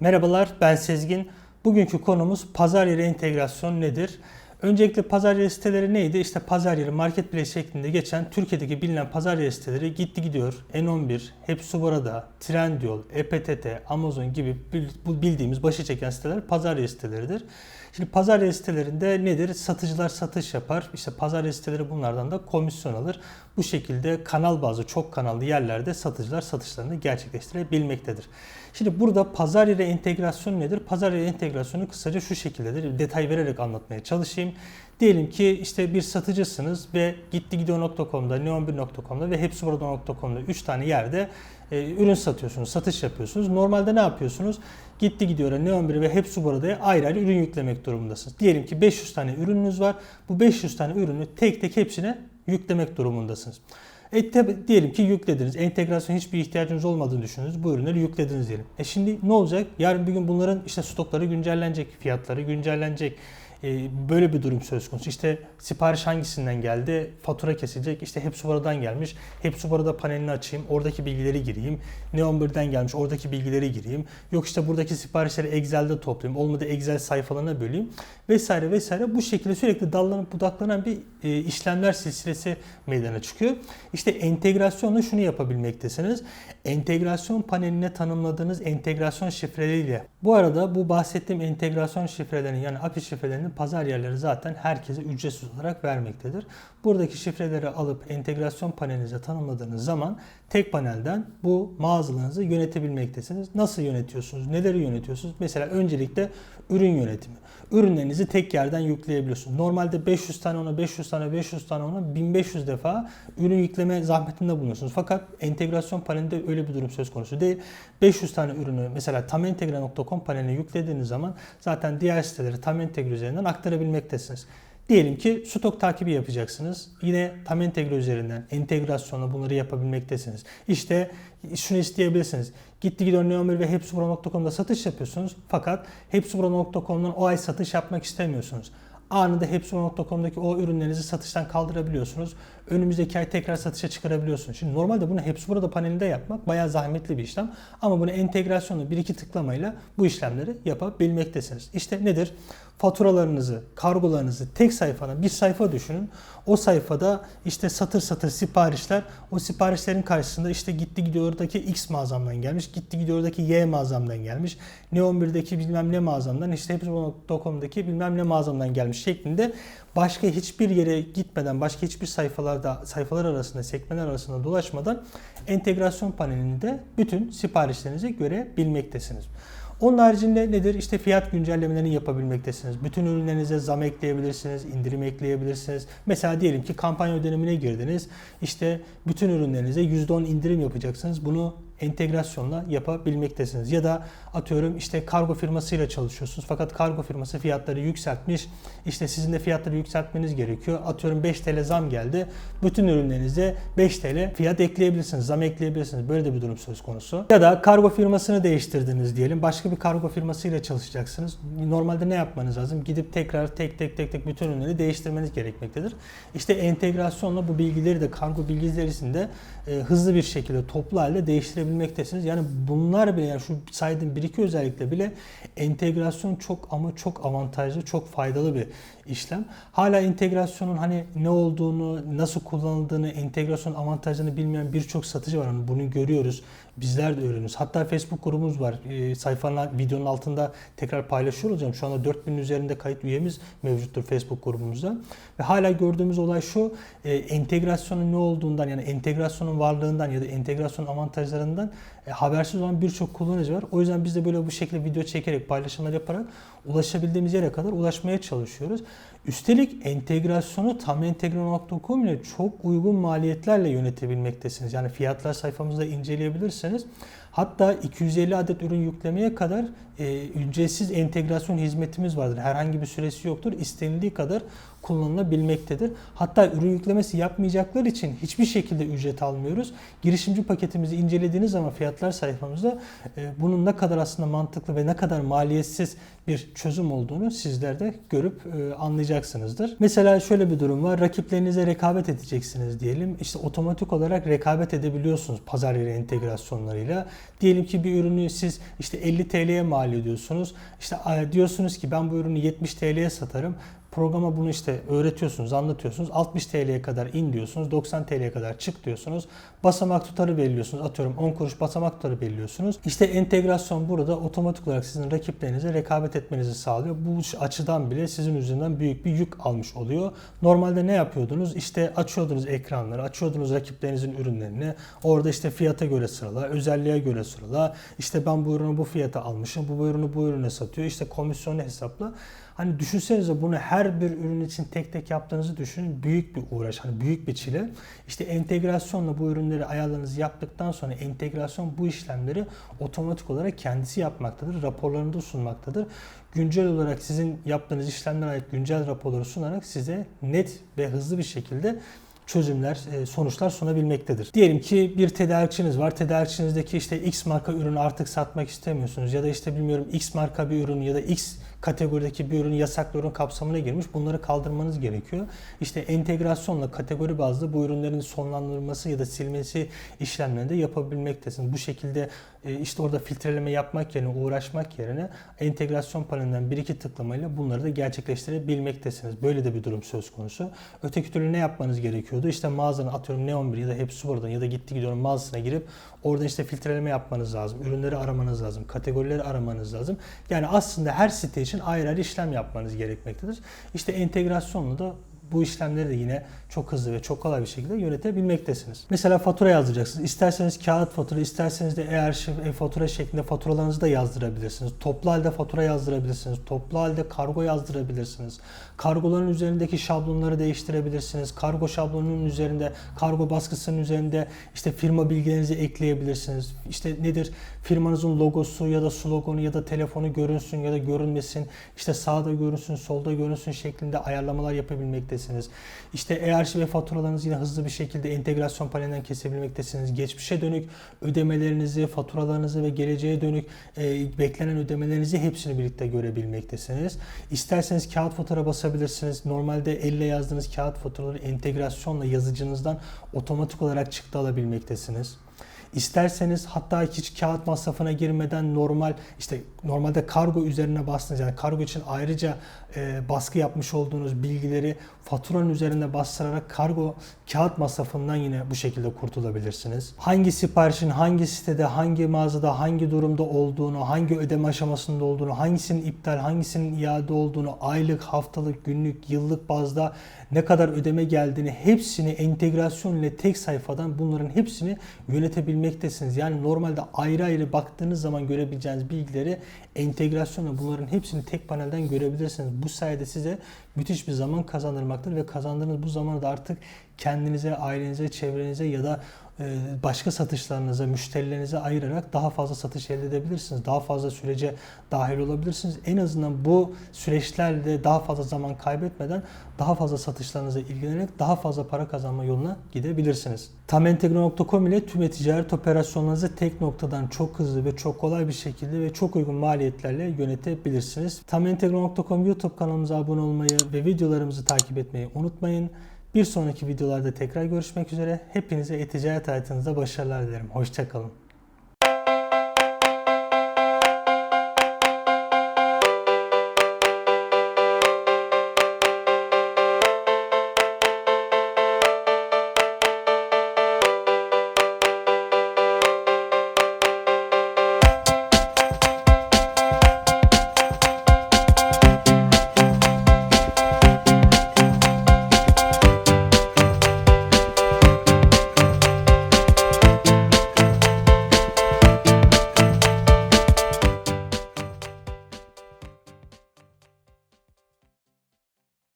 Merhabalar ben Sezgin. Bugünkü konumuz pazar yeri entegrasyon nedir? Öncelikle pazar yeri siteleri neydi? İşte pazar yeri marketplace şeklinde geçen Türkiye'deki bilinen pazar yeri siteleri gitti gidiyor. N11, Hepsi Burada, Trendyol, EPTT, Amazon gibi bildiğimiz başı çeken siteler pazar yeri siteleridir. Şimdi pazar sitelerinde nedir? Satıcılar satış yapar. İşte pazar siteleri bunlardan da komisyon alır. Bu şekilde kanal bazlı çok kanallı yerlerde satıcılar satışlarını gerçekleştirebilmektedir. Şimdi burada pazar yeri entegrasyonu nedir? Pazar yeri entegrasyonu kısaca şu şekildedir. Detay vererek anlatmaya çalışayım. Diyelim ki işte bir satıcısınız ve gittigidiyor.com'da, neon1.com'da ve hepsiburada.com'da 3 tane yerde e, ürün satıyorsunuz, satış yapıyorsunuz. Normalde ne yapıyorsunuz? Gitti gidiyor Neon 1 ve Hepsi Burada'ya ayrı ayrı ürün yüklemek durumundasınız. Diyelim ki 500 tane ürününüz var. Bu 500 tane ürünü tek tek hepsine yüklemek durumundasınız. E tabi diyelim ki yüklediniz. Entegrasyon hiçbir ihtiyacınız olmadığını düşündünüz. Bu ürünleri yüklediniz diyelim. E şimdi ne olacak? Yarın bir gün bunların işte stokları güncellenecek, fiyatları güncellenecek. E, böyle bir durum söz konusu. İşte sipariş hangisinden geldi? Fatura kesilecek. İşte hepsi buradan gelmiş. Hepsi burada panelini açayım. Oradaki bilgileri gireyim. Neon 1'den gelmiş. Oradaki bilgileri gireyim. Yok işte buradaki siparişleri Excel'de toplayayım. Olmadı Excel sayfalarına böleyim. Vesaire vesaire. Bu şekilde sürekli dallanıp budaklanan bir e, işlemler silsilesi meydana çıkıyor. İşte entegrasyonla şunu yapabilmektesiniz. Entegrasyon paneline tanımladığınız entegrasyon şifreleriyle. Bu arada bu bahsettiğim entegrasyon şifrelerinin yani API şifrelerinin pazar yerleri zaten herkese ücretsiz olarak vermektedir. Buradaki şifreleri alıp entegrasyon panelinize tanımladığınız zaman tek panelden bu mağazalarınızı yönetebilmektesiniz. Nasıl yönetiyorsunuz? Neleri yönetiyorsunuz? Mesela öncelikle ürün yönetimi. Ürünlerinizi tek yerden yükleyebiliyorsunuz. Normalde 500 tane ona, 500 tane, 500 tane ona 1500 defa ürün yükleme zahmetinde bulunuyorsunuz. Fakat entegrasyon panelinde öyle bir durum söz konusu değil. 500 tane ürünü mesela tamentegre.com paneline yüklediğiniz zaman zaten diğer siteleri tam entegre üzerinden aktarabilmektesiniz. Diyelim ki stok takibi yapacaksınız. Yine tam entegre üzerinden entegrasyonla bunları yapabilmektesiniz. İşte şunu isteyebilirsiniz. Gitti gidiyor Neomir ve hepsibura.com'da satış yapıyorsunuz. Fakat hepsibura.com'dan o ay satış yapmak istemiyorsunuz. Anında hepsibura.com'daki o ürünlerinizi satıştan kaldırabiliyorsunuz. Önümüzdeki ay tekrar satışa çıkarabiliyorsunuz. Şimdi normalde bunu Hepsiburada panelinde yapmak bayağı zahmetli bir işlem. Ama bunu entegrasyonla bir iki tıklamayla bu işlemleri yapabilmektesiniz. İşte nedir? faturalarınızı, kargolarınızı tek sayfada bir sayfa düşünün. O sayfada işte satır satır siparişler, o siparişlerin karşısında işte gitti gidiyordaki X mağazamdan gelmiş, gitti gidiyordaki Y mağazamdan gelmiş, Neon 1'deki bilmem ne mağazamdan, işte hepsi.com'daki bilmem ne mağazamdan gelmiş şeklinde başka hiçbir yere gitmeden, başka hiçbir sayfalarda, sayfalar arasında, sekmeler arasında dolaşmadan entegrasyon panelinde bütün siparişlerinizi görebilmektesiniz. Onun haricinde nedir? İşte fiyat güncellemelerini yapabilmektesiniz. Bütün ürünlerinize zam ekleyebilirsiniz, indirim ekleyebilirsiniz. Mesela diyelim ki kampanya dönemine girdiniz. İşte bütün ürünlerinize %10 indirim yapacaksınız. Bunu entegrasyonla yapabilmektesiniz. Ya da atıyorum işte kargo firmasıyla çalışıyorsunuz fakat kargo firması fiyatları yükseltmiş. İşte sizin de fiyatları yükseltmeniz gerekiyor. Atıyorum 5 TL zam geldi. Bütün ürünlerinize 5 TL fiyat ekleyebilirsiniz, zam ekleyebilirsiniz. Böyle de bir durum söz konusu. Ya da kargo firmasını değiştirdiniz diyelim. Başka bir kargo firmasıyla çalışacaksınız. Normalde ne yapmanız lazım? Gidip tekrar tek tek tek tek bütün ürünleri değiştirmeniz gerekmektedir. İşte entegrasyonla bu bilgileri de kargo bilgilerini de e, hızlı bir şekilde toplu halde değiştirebilmektesiniz. Yani bunlar bile yani şu saydığım bir iki özellikle bile entegrasyon çok ama çok avantajlı, çok faydalı bir işlem. Hala entegrasyonun hani ne olduğunu, nasıl kullanıldığını, entegrasyon avantajlarını bilmeyen birçok satıcı var. Yani bunu görüyoruz. Bizler de öğreniyoruz. Hatta Facebook grubumuz var. E, sayfanın, videonun altında tekrar paylaşıyor olacağım. Şu anda 4000 üzerinde kayıt üyemiz mevcuttur Facebook grubumuzda. Ve hala gördüğümüz olay şu. E, entegrasyonun ne olduğundan yani entegrasyonun varlığından ya da entegrasyon avantajlarından e, habersiz olan birçok kullanıcı var. O yüzden biz de böyle bu şekilde video çekerek, paylaşımlar yaparak ulaşabildiğimiz yere kadar ulaşmaya çalışıyoruz. Üstelik entegrasyonu tam entegre.com ile çok uygun maliyetlerle yönetebilmektesiniz. Yani fiyatlar sayfamızda inceleyebilirseniz hatta 250 adet ürün yüklemeye kadar e, ücretsiz entegrasyon hizmetimiz vardır. Herhangi bir süresi yoktur. İstenildiği kadar kullanılabilmektedir. Hatta ürün yüklemesi yapmayacaklar için hiçbir şekilde ücret almıyoruz. Girişimci paketimizi incelediğiniz zaman fiyatlar sayfamızda e, bunun ne kadar aslında mantıklı ve ne kadar maliyetsiz bir çözüm olduğunu sizler de görüp e, anlayacaksınızdır. Mesela şöyle bir durum var. Rakiplerinize rekabet edeceksiniz diyelim. İşte otomatik olarak rekabet edebiliyorsunuz pazar yeri entegrasyonlarıyla. Diyelim ki bir ürünü siz işte 50 TL'ye mal ediyorsunuz. İşte diyorsunuz ki ben bu ürünü 70 TL'ye satarım. Programa bunu işte öğretiyorsunuz, anlatıyorsunuz. 60 TL'ye kadar in diyorsunuz, 90 TL'ye kadar çık diyorsunuz. Basamak tutarı belirliyorsunuz. Atıyorum 10 kuruş basamak tutarı belirliyorsunuz. İşte entegrasyon burada otomatik olarak sizin rakiplerinize rekabet etmenizi sağlıyor. Bu açıdan bile sizin üzerinden büyük bir yük almış oluyor. Normalde ne yapıyordunuz? İşte açıyordunuz ekranları, açıyordunuz rakiplerinizin ürünlerini. Orada işte fiyata göre sırala, özelliğe göre sırala. İşte ben bu ürünü bu fiyata almışım, bu ürünü bu ürüne satıyor. İşte komisyonu hesapla. Hani düşünsenize bunu her bir ürün için tek tek yaptığınızı düşünün. Büyük bir uğraş, hani büyük bir çile. İşte entegrasyonla bu ürünleri ayarlarınızı yaptıktan sonra entegrasyon bu işlemleri otomatik olarak kendisi yapmaktadır. Raporlarını da sunmaktadır. Güncel olarak sizin yaptığınız işlemlere ait güncel raporları sunarak size net ve hızlı bir şekilde çözümler, e, sonuçlar sunabilmektedir. Diyelim ki bir tedarikçiniz var. Tedarikçinizdeki işte X marka ürünü artık satmak istemiyorsunuz ya da işte bilmiyorum X marka bir ürün ya da X kategorideki bir ürün yasaklı ürün kapsamına girmiş. Bunları kaldırmanız gerekiyor. İşte entegrasyonla kategori bazlı bu ürünlerin sonlandırılması ya da silmesi işlemlerini de yapabilmektesiniz. Bu şekilde e, işte orada filtreleme yapmak yerine uğraşmak yerine entegrasyon panelinden bir iki tıklamayla bunları da gerçekleştirebilmektesiniz. Böyle de bir durum söz konusu. Öteki türlü ne yapmanız gerekiyordu? İşte mağazanın atıyorum Neon 1 ya da hepsi buradan ya da gitti gidiyorum mağazasına girip oradan işte filtreleme yapmanız lazım. Ürünleri aramanız lazım. Kategorileri aramanız lazım. Yani aslında her site için ayrı ayrı işlem yapmanız gerekmektedir. İşte entegrasyonla da bu işlemleri de yine çok hızlı ve çok kolay bir şekilde yönetebilmektesiniz. Mesela fatura yazdıracaksınız. İsterseniz kağıt fatura, isterseniz de e-arşiv, e-fatura şeklinde faturalarınızı da yazdırabilirsiniz. Toplu halde fatura yazdırabilirsiniz. Toplu halde kargo yazdırabilirsiniz. Kargoların üzerindeki şablonları değiştirebilirsiniz. Kargo şablonunun üzerinde, kargo baskısının üzerinde işte firma bilgilerinizi ekleyebilirsiniz. İşte nedir? Firmanızın logosu ya da slogonu ya da telefonu görünsün ya da görünmesin. İşte sağda görünsün, solda görünsün şeklinde ayarlamalar yapabilmektesiniz. İşte e-arşiv ve faturalarınızı yine hızlı bir şekilde entegrasyon panelinden kesebilmektesiniz. Geçmişe dönük ödemelerinizi, faturalarınızı ve geleceğe dönük e, beklenen ödemelerinizi hepsini birlikte görebilmektesiniz. İsterseniz kağıt fatura basabilirsiniz. Normalde elle yazdığınız kağıt faturaları entegrasyonla yazıcınızdan otomatik olarak çıktı alabilmektesiniz. İsterseniz hatta hiç kağıt masrafına girmeden normal işte normalde kargo üzerine bastınız yani kargo için ayrıca e, baskı yapmış olduğunuz bilgileri faturanın üzerine bastırarak kargo kağıt masrafından yine bu şekilde kurtulabilirsiniz. Hangi siparişin hangi sitede, hangi mağazada, hangi durumda olduğunu, hangi ödeme aşamasında olduğunu, hangisinin iptal, hangisinin iade olduğunu, aylık, haftalık, günlük, yıllık bazda ne kadar ödeme geldiğini hepsini entegrasyon ile tek sayfadan bunların hepsini yönetebilmektesiniz. Yani normalde ayrı ayrı baktığınız zaman görebileceğiniz bilgileri entegrasyonla bunların hepsini tek panelden görebilirsiniz. Bu sayede size müthiş bir zaman kazandırmaktadır ve kazandığınız bu zamanı da artık kendinize, ailenize, çevrenize ya da e, başka satışlarınıza, müşterilerinize ayırarak daha fazla satış elde edebilirsiniz. Daha fazla sürece dahil olabilirsiniz. En azından bu süreçlerde daha fazla zaman kaybetmeden daha fazla satışlarınıza ilgilenerek daha fazla para kazanma yoluna gidebilirsiniz. Tamentegro.com ile tüm ticaret operasyonlarınızı tek noktadan çok hızlı ve çok kolay bir şekilde ve çok uygun maliyetlerle yönetebilirsiniz. Tamentegro.com YouTube kanalımıza abone olmayı ve videolarımızı takip etmeyi unutmayın. Bir sonraki videolarda tekrar görüşmek üzere. Hepinize e-ticaret hayatınızda başarılar dilerim. Hoşçakalın.